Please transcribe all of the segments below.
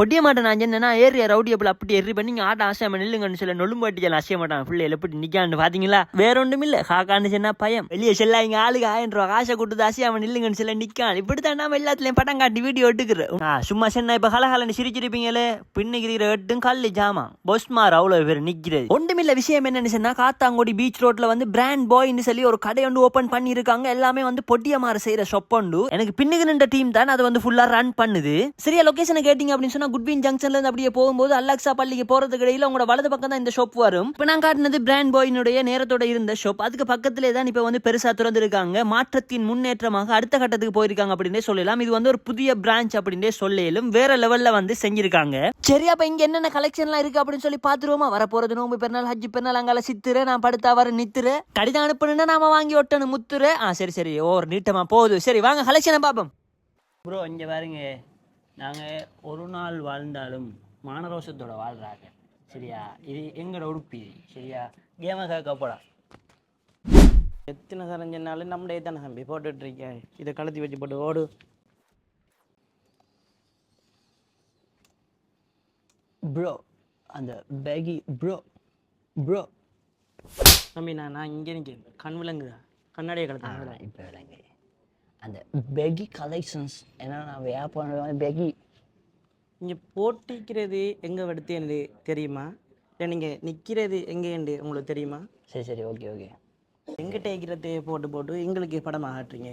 பொடிய மாட்டேன் நான் என்னன்னா ஏரியா ரவுடி அப்படி அப்படி எரி பண்ணி நீங்க ஆட்ட ஆசையாம நில்லுங்கன்னு சொல்ல நொல்லும்பாட்டிகள் அசைய மாட்டான். பிள்ளைகள் எப்படி நிக்கான்னு பாத்தீங்களா? வேற ஒன்றும் இல்லை. காக்கான்னு சொன்னா பயம். வெளியே செல்ல இங்க ஆளுக்கு ஆயிரம் ரூபா காசை கொடுத்து அசையாம நில்லுங்கன்னு சொல்ல நிக்கான். இப்படித்தான் நாம எல்லாத்துலயும் படம் காட்டி வீடியோ எடுக்கிறோம். சும்மா சொன்னா இப்ப ஹலஹலன்னு சிரிச்சிருப்பீங்களே? பின்னுக்கிறீர எட்டும் கல்லு ஜாமா பொஸ்மார் அவ்வளவு பேர் நிக்கிறது. ஒன்றுமில்ல விஷயம் என்னன்னு சொன்னா காத்தாங்குடி பீச் ரோட்ல வந்து பிராண்ட் பாய்னு சொல்லி ஒரு கடை ஒன்று ஓபன் பண்ணியிருக்காங்க. எல்லாமே வந்து பொட்டியமாறு செய்யற ஷொப்பண்டு எனக்கு பின்னுக்கு நின்ற டீம் தான். அதை வந்து ஃபுல்லா ரன் பண்ணுது. சரியா லொகேஷனை கேட்டிங்க அப்படின்னு சொன்னால் குட்வின் ஜங்ஷன்ல இருந்து அப்படியே போகும்போது அல்லாக்ஸா பள்ளிக்கு போறதுக்கு இடையில உங்களோட வலது பக்கம் தான் இந்த ஷாப் வரும். இப்போ நான் காட்டினது பிராண்ட் பாயினுடைய நேரத்தோட இருந்த ஷாப் அதுக்கு பக்கத்திலே தான் இப்போ வந்து பெருசா திறந்திருக்காங்க. மாற்றத்தின் முன்னேற்றமாக அடுத்த கட்டத்துக்கு போயிருக்காங்க அப்படின்னே சொல்லலாம். இது வந்து ஒரு புதிய பிரான்ச் அப்படின்னே சொல்லலும் வேற லெவல்ல வந்து செஞ்சிருக்காங்க. சரி அப்ப இங்க என்னென்ன கலெக்ஷன்லாம் இருக்கு அப்படின்னு சொல்லி பாத்துருவோமா வர நோம்பு பெருநாள் ஹஜ் பெருநாள் அங்கால சித்துற நான் படுத்தா வர நித்துற கடிதம் அனுப்பணும்னா நாம வாங்கி ஒட்டணும் முத்துற ஆ சரி சரி. ஓர் நீட்டமா போகுது. சரி வாங்க கலெக்ஷனை பாப்போம் ப்ரோ இங்க பாருங்க. நாங்க ஒரு நாள் வாழ்ந்தாலும் மானரோஷத்தோட வாழ்றாங்க. சரியா? இது எங்களோட உடுப்பி சரியா? கேம கேட்க போடா எத்தனை சரஞ்சனாலும் நம்மளே தானே தம்பி போட்டுட்டு இருக்கேன். இதை கழுத்தி வச்சு போட்டு ஓடு. ப்ரோ அந்த பேகி ப்ரோ ப்ரோ தம்பி நான் நான் இங்கே நிற்கிறேன் கண் விளங்குதா? கண்ணாடியை கழுத்தா இப்போ விளங்கு. அந்த பெகி கலெக்ஷன்ஸ் ஏன்னா நான் வியாபாரம் பெகி இங்கே போட்டிக்கிறது எங்கே எடுத்து எனக்கு தெரியுமா? இல்லை நீங்கள் நிற்கிறது எங்கேண்டு உங்களுக்கு தெரியுமா? சரி சரி ஓகே ஓகே எங்கிட்ட இருக்கிறது போட்டு போட்டு எங்களுக்கு படமாக ஆட்டுறீங்க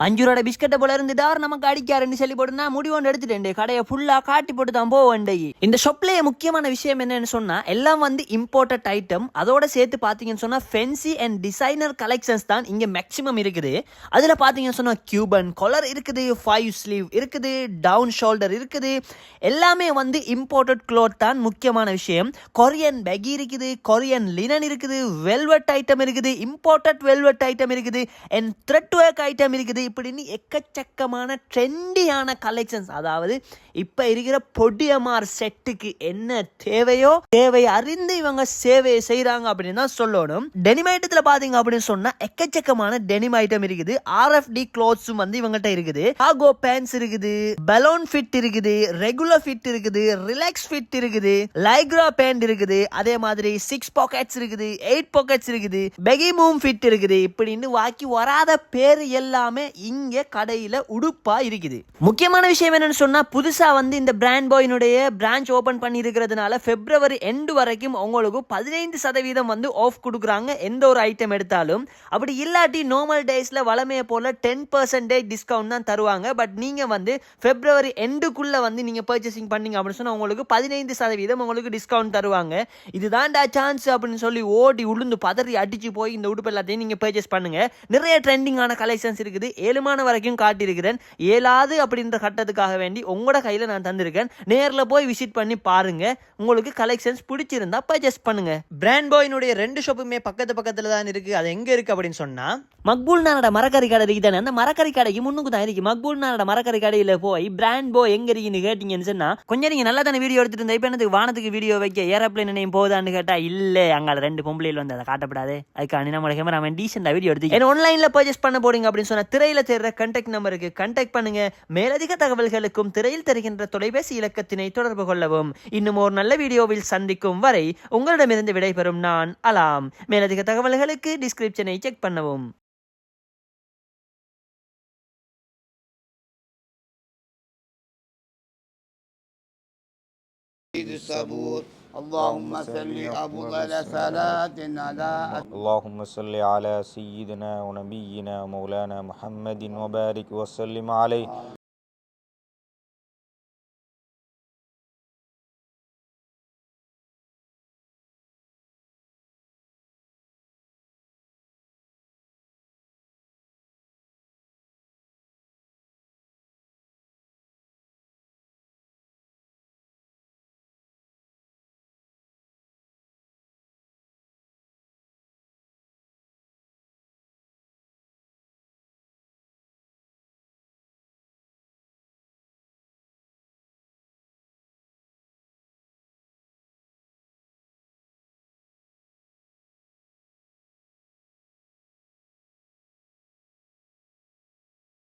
அஞ்சு ரூபாய் பிஸ்கட்டை போல இருந்து தார் நமக்கு அடிக்காருன்னு சொல்லி போட்டு முடிவு ஒன்று எடுத்துட்டேன் கடையை ஃபுல்லா காட்டி போட்டு தான் போவேன் இந்த ஷாப்லேயே முக்கியமான விஷயம் என்னன்னு சொன்னா எல்லாம் வந்து இம்போர்ட்டட் ஐட்டம் அதோட சேர்த்து பாத்தீங்கன்னு சொன்னா ஃபென்சி அண்ட் டிசைனர் கலெக்ஷன்ஸ் தான் இங்க மேக்ஸிமம் இருக்குது. அதுல பாத்தீங்கன்னு சொன்னா கியூபன் கொலர் இருக்குது ஃபைவ் ஸ்லீவ் இருக்குது டவுன் ஷோல்டர் இருக்குது. எல்லாமே வந்து இம்போர்ட்டட் க்ளோத் தான் முக்கியமான விஷயம். கொரியன் பெகி இருக்குது கொரியன் லினன் இருக்குது வெல்வெட் ஐட்டம் இருக்குது இம்போர்ட்டட் வெல்வெட் ஐட்டம் இருக்குது அண்ட் த்ரெட் ஒர்க் ஐட்டம் இருக்குது. இப்படின்னு எக்கச்சக்கமான ட்ரெண்டியான கலெக்ஷன்ஸ் அதாவது இப்போ இருக்கிற பொடியமார் செட்டுக்கு என்ன தேவையோ தேவை அறிந்து இவங்க சேவையை செய்கிறாங்க அப்படின்னு தான் சொல்லணும். டெனிம் ஐட்டத்தில் பார்த்தீங்க அப்படின்னு சொன்னால் எக்கச்சக்கமான டெனிம் ஐட்டம் இருக்குது. ஆர்எஃப்டி க்ளோத்ஸும் வந்து இவங்ககிட்ட இருக்குது. ஆகோ பேண்ட்ஸ் இருக்குது பலோன் ஃபிட் இருக்குது ரெகுலர் ஃபிட் இருக்குது ரிலாக்ஸ் ஃபிட் இருக்குது லைக்ரா பேண்ட் இருக்குது அதே மாதிரி சிக்ஸ் பாக்கெட்ஸ் இருக்குது எயிட் பாக்கெட்ஸ் இருக்குது பெகி மூம் ஃபிட் இருக்குது. இப்படின்னு வாக்கி வராத பேர் எல்லாமே இங்கே கடையில் உடுப்பாக இருக்குது. முக்கியமான விஷயம் என்னன்னு சொன்னால் புதுசாக வந்து இந்த பிராண்ட் பாயினுடைய பிரான்ச் ஓப்பன் பண்ணியிருக்கிறதுனால ஃபெப்ரவரி எண்டு வரைக்கும் உங்களுக்கு பதினைந்து சதவீதம் வந்து ஆஃப் கொடுக்குறாங்க. எந்த ஒரு ஐட்டம் எடுத்தாலும். அப்படி இல்லாட்டி நார்மல் டேஸில் வளமையை போல டென் பர்சன்டேஜ் டிஸ்கவுண்ட் தான் தருவாங்க. பட் நீங்கள் வந்து ஃபெப்ரவரி எண்டுக்குள்ளே வந்து நீங்கள் பர்ச்சேசிங் பண்ணீங்க அப்படின்னு சொன்னால் உங்களுக்கு பதினைந்து சதவீதம் உங்களுக்கு டிஸ்கவுண்ட் தருவாங்க. இதுதான்டா சான்ஸ் அப்படின்னு சொல்லி ஓடி உளுந்து பதறி அடிச்சு போய் இந்த உடுப்பு எல்லாத்தையும் நீங்கள் பர்ச்சேஸ் பண்ணுங்கள் நிறைய ட்ரெண்டிங்கான கலெக்ஷன்ஸ் இருக்குது. ஏழுமான வரைக்கும் காட்டியிருக்கிறேன். ஏழாவது அப்படின்ற கட்டத்துக்காக வேண்டி உங்களோட கையில நான் தந்திருக்கேன். நேர்ல போய் விசிட் பண்ணி பாருங்க. உங்களுக்கு கலெக்ஷன்ஸ் பிடிச்சிருந்தா பர்ச்சேஸ் பண்ணுங்க. பிராண்ட் பாயினுடைய ரெண்டு ஷாப்புமே பக்கத்து பக்கத்துல தான் இருக்கு. அது எங்க இருக்கு அப்படின்னு சொன்னா? மக்பூல் நானோட மரக்கறி கடை இருக்குதானே அந்த மரக்கறி கடைக்கு முன்னுக்கு தான் இருக்கு. மக்பூல் நானோட மரக்கறி கடையில போய் பிராண்ட் போ எங்க இருக்குன்னு கேட்டீங்கன்னு சொன்னா கொஞ்சம் நீங்க நல்லா தானே வீடியோ எடுத்துட்டு இருந்தா இப்ப எனக்கு வானத்துக்கு வீடியோ வைக்க ஏரோப்ளேன் நினையும் போதான்னு கேட்டா இல்ல அங்க ரெண்டு பொம்பளையில் வந்து அதை காட்டப்படாது. அதுக்காண்டி நம்ம கேமரா அவன் டீசெண்டா வீடியோ எடுத்து ஆன்லைன்ல பர்ச்சேஸ் பண்ண போறீங்க? அப்படின்னு சொன்னா திரையில தெரிற கண்டாக்ட் நம்பருக்கு கண்டாக்ட் பண்ணுங்க மேலதிக தகவல்களுக்கும் திரையில் தெரிகின்ற தொலைபேசி இலக்கத்தினை தொடர்பு கொள்ளவும் இன்னும் ஒரு நல்ல வீடியோவில் சந்திக்கும் வரை உங்களிடமிருந்து விடைபெறும் நான் அலாம் மேலதிக தகவல்களுக்கு டிஸ்கிரிப்ஷனை செக் பண்ணவும் عيد الصبور اللهم صل أفضل صلاة على اللهم صل على سيدنا ونبينا مولانا محمد وبارك وسلم عليه.